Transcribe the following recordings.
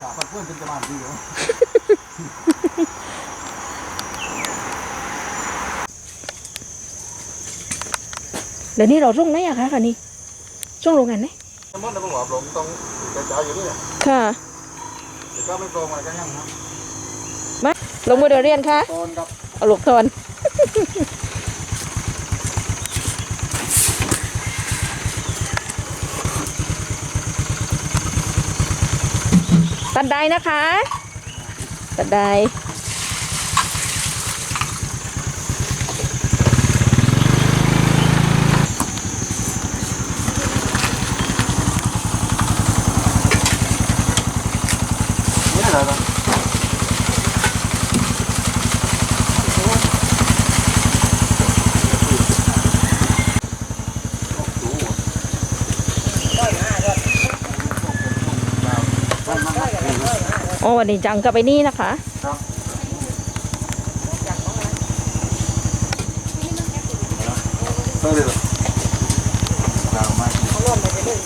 เพื่อนเป็นจะมาดีเหรอเดี๋ยวนี้เราส่งไหนอะคะคันนี้ส่งโรงงานไหนสมมติเราบอกผมต้องกระจายอยู่นี่แหละค่ะเดี๋ยวก็ไม่โกงอะไรกันยังนะลงมือเดี๋ยวเรียนค่ะตอนกับเอาลูกทอน ตัดได้นะคะ ตัดได้ นี่อะไรนะมันมันมัน โอ้วันนี้จังกับไปนี่นะคะ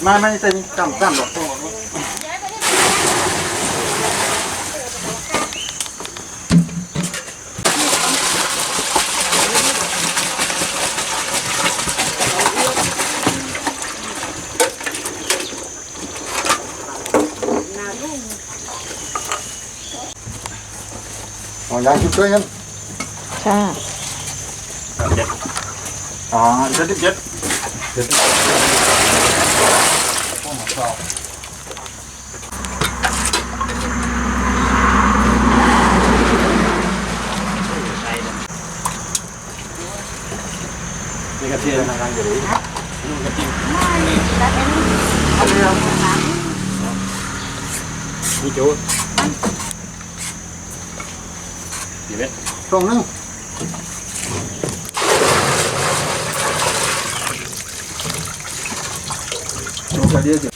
ไม่ไม่ไม่ใช่กำกำหรอก อ๋อยางชุดด้วยกันค่ะอ๋อเจ็ดสิบเจ็ดเจ็ดสิบโอ้โหชอบนี่กระเทียมนะครับอยู่นี่นู่นกระเทียมเอาเลยครับนี่โจ้ กี่เม็ดตรงนึงโอ้กระเดียวสิ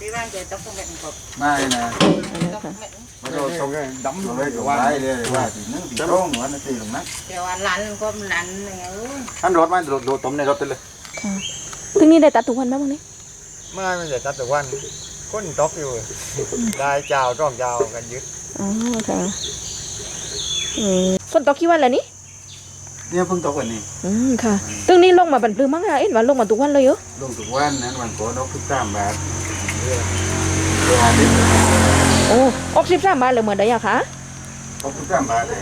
Đi ra về tao không nhận cục ไม่นะอันนี้ค่ะไม่ต้องตรงนี้ดำลงเลยอยู่ไว้เลยว่าตีนึงตีตรงหัวนั่นตีลงนะ Kêu ăn lạnh có lạnh này ơi ท่านรถไหมรถรถต้มในรถไปเลยค่ะถึงนี้ได้ตัดทุกวันไหมบ้างนี่ไม่ไม่ใช่ตัดแต่วันก้นตกอยู่ได้เจ้าต้องเจ้ากันยึดอ๋อค่ะอืม ฝนตกกี่วันแล้วนี่เนี่ยเพิ่งตกวันนี้อืมค่ะตึงนี้ลงมาบันปลือมั้งคะเอ็นว่าลงมาทุกวันเลยเหรอลงทุกวันนั้นวันโกนกทุกสามบาทเวลาดิบโอ้ออกสิบสามบาทเลยเหมือนได้ยังคะนกทุกสามบาทเลย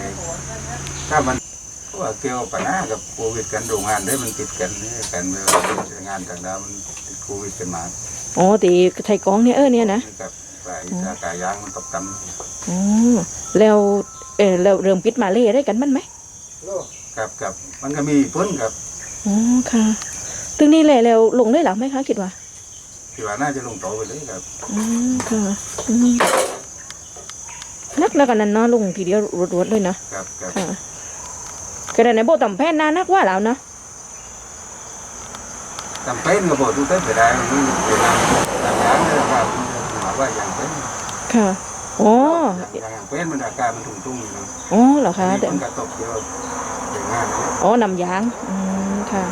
ถ้ามันก็ว่าเกี่ยวปัญหากับโควิดกันโรงงานได้มันติดกันเนี่ยกันเวลางานต่างดาวมันติดโควิดกันมาอ๋อตีไทยกองเนี่ยเออเนี่ยนะกับสายสากายางมันตกกันอ๋อแล้ว เออแล้วเริ่มปิดมาเล่ได้กันมันไหมกับกับมันก็มีพ้นกับอ๋อค่ะตึงนี้แหละแล้วลงได้หรือไม่คะคิดว่าที่ว่าน่าจะลงโตไปเลยครับอ๋อค่ะอืมนักแล้วกันนั้นเนาะลงทีเดียวรวดๆเลยนะกับกับค่ะกระดานในโบต่ำแพนนานักว่าแล้วนะจำเป็นก็บอกทุกท่านไปได้มันเวลาต่างยางเนี่ยว่าหมายว่าอย่างเป็นค่ะ อ๋ออย่างเป็นมันอาการมันทุ่งๆอยู่นะอ๋อเหรอคะมีแต่คนกระตกเยอะอย่างงานนะอ๋อนำยางอืมค่ะ